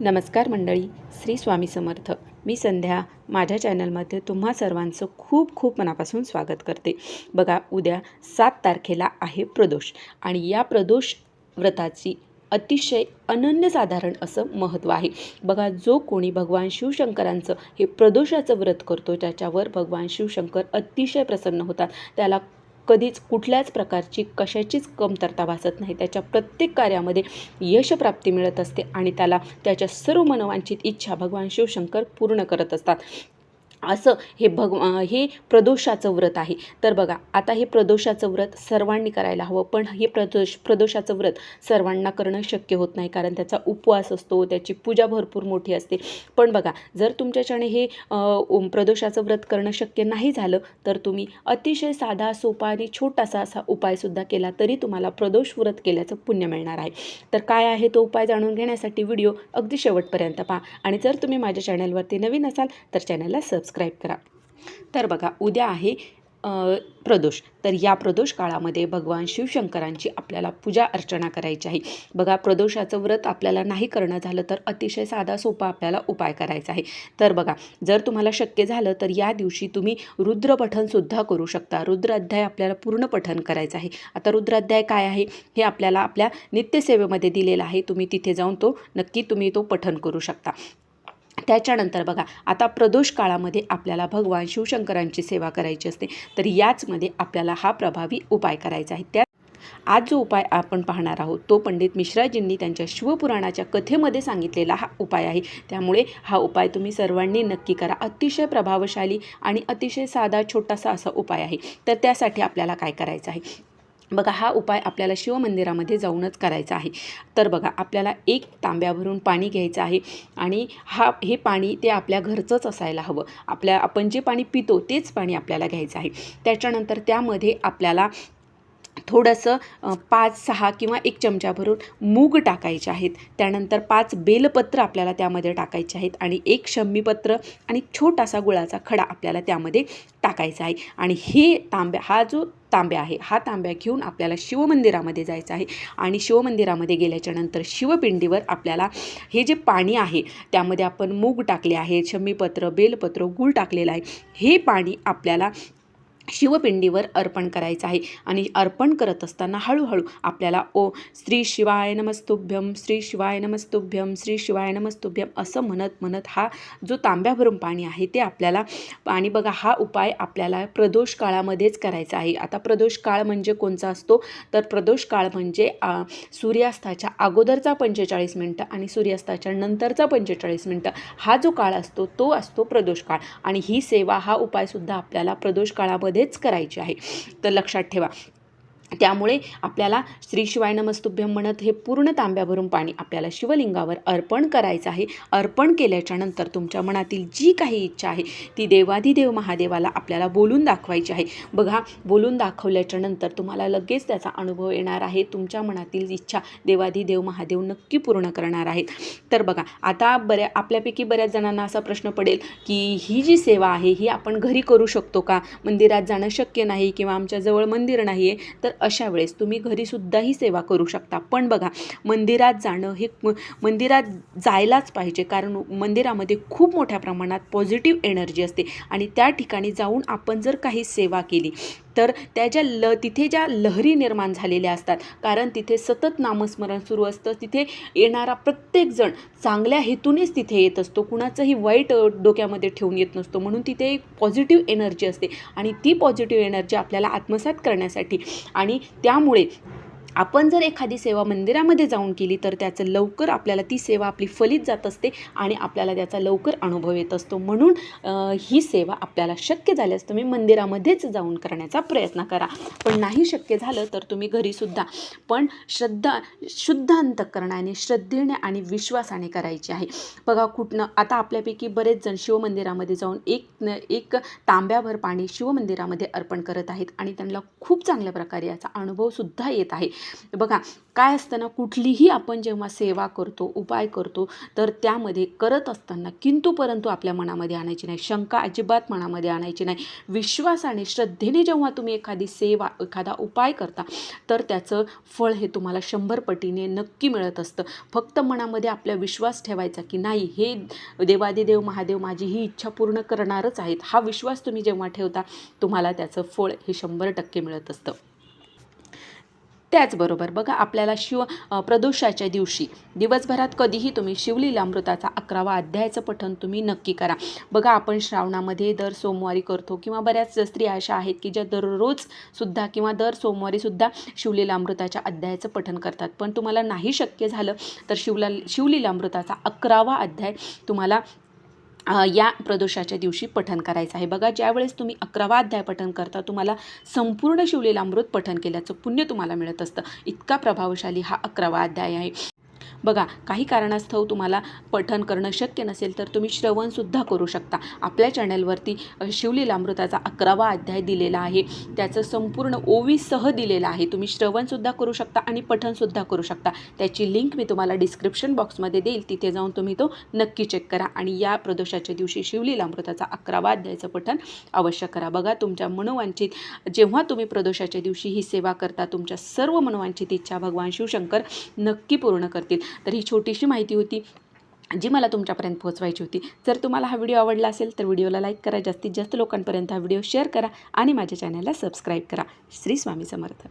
नमस्कार मंडळी श्री स्वामी समर्थ. मी संध्या माझ्या चॅनलमध्ये तुम्हा सर्वांचं खूप खूप मनापासून स्वागत करते. बघा उद्या सात तारखेला आहे प्रदोष आणि या प्रदोष व्रताची अतिशय अनन्यसाधारण असं महत्त्व आहे. बघा जो कोणी भगवान शिवशंकरांचं हे प्रदोषाचं व्रत करतो ज्याच्यावर भगवान शिवशंकर अतिशय प्रसन्न होतात. त्याला कधीच कुठल्याच प्रकारची कशाचीच कमतरता भासत नाही. त्याच्या प्रत्येक कार्यामध्ये यशप्राप्ती मिळत असते आणि त्याला त्याच्या सर्व मनवांचित इच्छा भगवान शिवशंकर पूर्ण करत असतात. असं हे भग हे प्रदोषाचं व्रत आहे. तर बघा आता हे प्रदोषाचं व्रत सर्वांनी करायला हवं पण हे प्रदोष प्रदोषाचं व्रत सर्वांना करणं शक्य होत नाही कारण त्याचा उपवास असतो त्याची पूजा भरपूर मोठी असते. पण बघा जर तुमच्याच्याने हे प्रदोषाचं व्रत करणं शक्य नाही झालं तर तुम्ही अतिशय साधा सोपा आणि छोटासा असा उपायसुद्धा केला तरी तुम्हाला प्रदोष व्रत केल्याचं पुण्य मिळणार आहे. तर काय आहे तो उपाय जाणून घेण्यासाठी व्हिडिओ अगदी शेवटपर्यंत पहा. आणि जर तुम्ही माझ्या चॅनलवरती नवीन असाल तर चॅनलला सबस्क्राईब करा. तर बघा उद्या आहे प्रदोष. तर या प्रदोष काळामध्ये भगवान शिवशंकरांची आपल्याला पूजा अर्चना करायची आहे. बघा प्रदोषाचं व्रत आपल्याला नाही करणं झालं तर अतिशय साधा सोपा आपल्याला उपाय करायचा आहे. तर बघा जर तुम्हाला शक्य झालं तर या दिवशी तुम्ही रुद्र पठणसुद्धा करू शकता. रुद्र अध्याय आपल्याला पूर्ण पठण करायचं आहे. आता रुद्र अध्याय काय आहे? हे आपल्याला आपल्या नित्यसेवेमध्ये दिलेलं आहे. तुम्ही तिथे जाऊन तो नक्की तुम्ही तो पठण करू शकता. त्याच्यानंतर बघा आता प्रदोष काळामध्ये आपल्याला भगवान शिवशंकरांची सेवा करायची असते तर याचमध्ये आपल्याला हा प्रभावी उपाय करायचा आहे. त्या आज जो उपाय आपण पाहणार आहोत तो पंडित मिश्राजींनी त्यांच्या शिवपुराणाच्या कथेमध्ये सांगितलेला हा उपाय आहे. त्यामुळे हा उपाय तुम्ही सर्वांनी नक्की करा. अतिशय प्रभावशाली आणि अतिशय साधा छोटासा असा उपाय आहे. तर त्यासाठी आपल्याला काय करायचं आहे? बघा हा उपाय आपल्याला शिवमंदिरामध्ये जाऊनच करायचा आहे. तर बघा आपल्याला एक तांब्या भरून पाणी घ्यायचं आहे आणि हा हे पाणी ते आपल्या घरचंच असायला हवं. आपल्या आपण जे पाणी पितो तेच पाणी आपल्याला घ्यायचं आहे. त्याच्यानंतर त्यामध्ये आपल्याला थोडंसं पाच सहा किंवा एक चमचा भरून मूग टाकायचे आहेत. त्यानंतर पाच बेलपत्र आपल्याला त्यामध्ये टाकायचे आहेत आणि एक शम्मीपत्र आणि छोटासा गुळाचा खडा आपल्याला त्यामध्ये टाकायचा आहे. आणि हे तांब्या हा जो तांब्या आहे. हा तांब्या घेऊन आपल्याला शिवमंदिरामध्ये जायचं आहे आणि शिवमंदिरामध्ये गेल्याच्यानंतर शिवपिंडीवर आपल्याला हे जे पाणी आहे त्यामध्ये आपण मूग टाकले आहे शमीपत्र बेलपत्र गूळ टाकलेलं आहे. हे पाणी आपल्याला शिवपिंडीवर अर्पण करायचं आहे. आणि अर्पण करत असताना हळूहळू आपल्याला ओ श्री शिवाय नमस्तुभ्यम श्री शिवाय नमस्तुभ्यम श्री शिवाय नमस्तुभ्यम असं म्हणत म्हणत हा जो तांब्याभरून पाणी आहे ते आपल्याला आणि बघा हा उपाय आपल्याला प्रदोष काळामध्येच करायचा आहे. आता प्रदोष काळ म्हणजे कोणचा असतो? तर प्रदोष काळ म्हणजे सूर्यास्ताच्या अगोदरचा पंचेचाळीस मिनटं आणि सूर्यास्ताच्या नंतरचा पंचेचाळीस मिनटं. हा जो काळ असतो तो असतो प्रदोष काळ. आणि ही सेवा हा उपायसुद्धा आपल्याला प्रदोष काळामध्ये मध्येच करायची आहे. तर लक्षात ठेवा. त्यामुळे आपल्याला श्री शिवाय नमस्तुभ्यम म्हणत हे पूर्ण तांब्या भरून पाणी आपल्याला शिवलिंगावर अर्पण करायचं आहे. अर्पण केल्याच्यानंतर तुमच्या मनातील जी काही इच्छा आहे ती देवाधिदेव महादेवाला आपल्याला बोलून दाखवायची आहे. बघा बोलून दाखवल्याच्या नंतर तुम्हाला लगेच त्याचा अनुभव येणार आहे. तुमच्या मनातील इच्छा देवाधिदेव महादेव नक्की पूर्ण करणार आहेत. तर बघा आता बऱ्या आपल्यापैकी बऱ्याच जणांना असा प्रश्न पडेल की ही जी सेवा आहे ही आपण घरी करू शकतो का? मंदिरात जाणं शक्य नाही किंवा आमच्या जवळ मंदिर नाही आहे तर अशा वेळेस तुम्ही घरीसुद्धा ही सेवा करू शकता. पण बघा मंदिरात जाणं हे मंदिरात जायलाच पाहिजे. कारण मंदिरामध्ये खूप मोठ्या प्रमाणात पॉझिटिव्ह एनर्जी असते. आणि त्या ठिकाणी जाऊन आपण जर काही सेवा केली तर त्या ज्या ल तिथे ज्या लहरी निर्माण झालेल्या असतात कारण तिथे सतत नामस्मरण सुरू असतं तिथे येणारा प्रत्येकजण चांगल्या हेतूनेच तिथे येत असतो. कुणाचंही वाईट डोक्यामध्ये ठेवून येत नसतो. म्हणून तिथे एक पॉझिटिव्ह एनर्जी असते. आणि ती पॉझिटिव्ह एनर्जी आपल्याला आत्मसात करण्यासाठी आणि त्यामुळे आपण जर एखादी सेवा मंदिरामध्ये जाऊन केली तर त्याचं लवकर आपल्याला ती सेवा आपली फलित जात असते आणि आपल्याला त्याचा लवकर अनुभव येत असतो. म्हणून ही सेवा आपल्याला शक्य झाल्यास तुम्ही मंदिरामध्येच जाऊन करण्याचा प्रयत्न करा. पण नाही शक्य झालं तर तुम्ही घरीसुद्धा पण श्रद्धा शुद्ध अंतकरणाने श्रद्धेने आणि विश्वासाने करायची आहे. बघा कुठनं आता आपल्यापैकी बरेच जण शिवमंदिरामध्ये जाऊन एक न एक तांब्याभर पाणी शिवमंदिरामध्ये अर्पण करत आहेत आणि त्यांना खूप चांगल्या प्रकारे याचा अनुभवसुद्धा येत आहे. बघा काय असतं ना कुठलीही आपण जेव्हा सेवा करतो उपाय करतो तर त्यामध्ये करत असताना किंतु परंतु आपल्या मनामध्ये आणायची नाही शंका अजिबात मनामध्ये आणायची नाही. विश्वासाने श्रद्धेने जेव्हा तुम्ही एखादी सेवा एखादा उपाय करता तर त्याचं फळ हे तुम्हाला शंभर पटीने नक्की मिळत असतं. फक्त मनामध्ये आपला विश्वास ठेवायचा की नाही हे देवादिदेव महादेव माझी ही इच्छा पूर्ण करणारच आहेत. हा विश्वास तुम्ही जेव्हा ठेवता तुम्हाला त्याचं फळ हे शंभर टक्के मिळत असतं. त्याचबरोबर बघा आपल्याला शिव प्रदोषाच्या दिवशी दिवसभरात कधीही तुम्ही शिवलीलामृताचा अकरावा अध्यायाचं पठण तुम्ही नक्की करा. बघा आपण श्रावणामध्ये दर सोमवारी करतो किंवा बऱ्याच स्त्रिया अशा आहेत की ज्या दररोज सुद्धा किंवा दर सोमवारी सुद्धा शिवलीलामृताच्या अध्यायाचं पठण करतात. पण तुम्हाला नाही शक्य झालं तर शिवला शिवलीलामृताचा अकरावा अध्याय तुम्हाला या प्रदोषाच्या दिवशी पठन करायचं आहे. बघा ज्यावेळेस तुम्ही अकरावा अध्याय पठन करता तुम्हाला संपूर्ण शिवलीलामृत पठन केल्याचं पुण्य तुम्हाला मिळत असतं. इतका प्रभावशाली हा अकरावा अध्याय आहे. बघा काही कारणास्तव तुम्हाला पठन करणं शक्य नसेल तर तुम्ही श्रवणसुद्धा करू शकता. आपल्या चॅनलवरती शिवलीलामृताचा अकरावा अध्याय दिलेला आहे. त्याचं संपूर्ण ओवीसह दिलेलं आहे. तुम्ही श्रवणसुद्धा करू शकता आणि पठनसुद्धा करू शकता. त्याची लिंक मी तुम्हाला डिस्क्रिप्शन बॉक्समध्ये देईल. तिथे जाऊन तुम्ही तो नक्की चेक करा आणि या प्रदोषाच्या दिवशी शिवलीलामृताचा अकरावा अध्यायाचं पठन अवश्य करा. बघा तुमच्या मनोवांछित जेव्हा तुम्ही प्रदोषाच्या दिवशी ही सेवा करता तुमच्या सर्व मनोवांछित इच्छा भगवान शिवशंकर नक्की पूर्ण करतील. तर ही छोटीशी माहिती होती जी मला तुमच्यापर्यंत पोहोचवायची होती. जर तुम्हाला हा व्हिडिओ आवडला असेल तर व्हिडिओला लाईक करा जास्तीत जास्त लोकांपर्यंत हा व्हिडिओ शेअर करा आणि माझ्या चॅनलला सबस्क्राईब करा. श्री स्वामी समर्थ.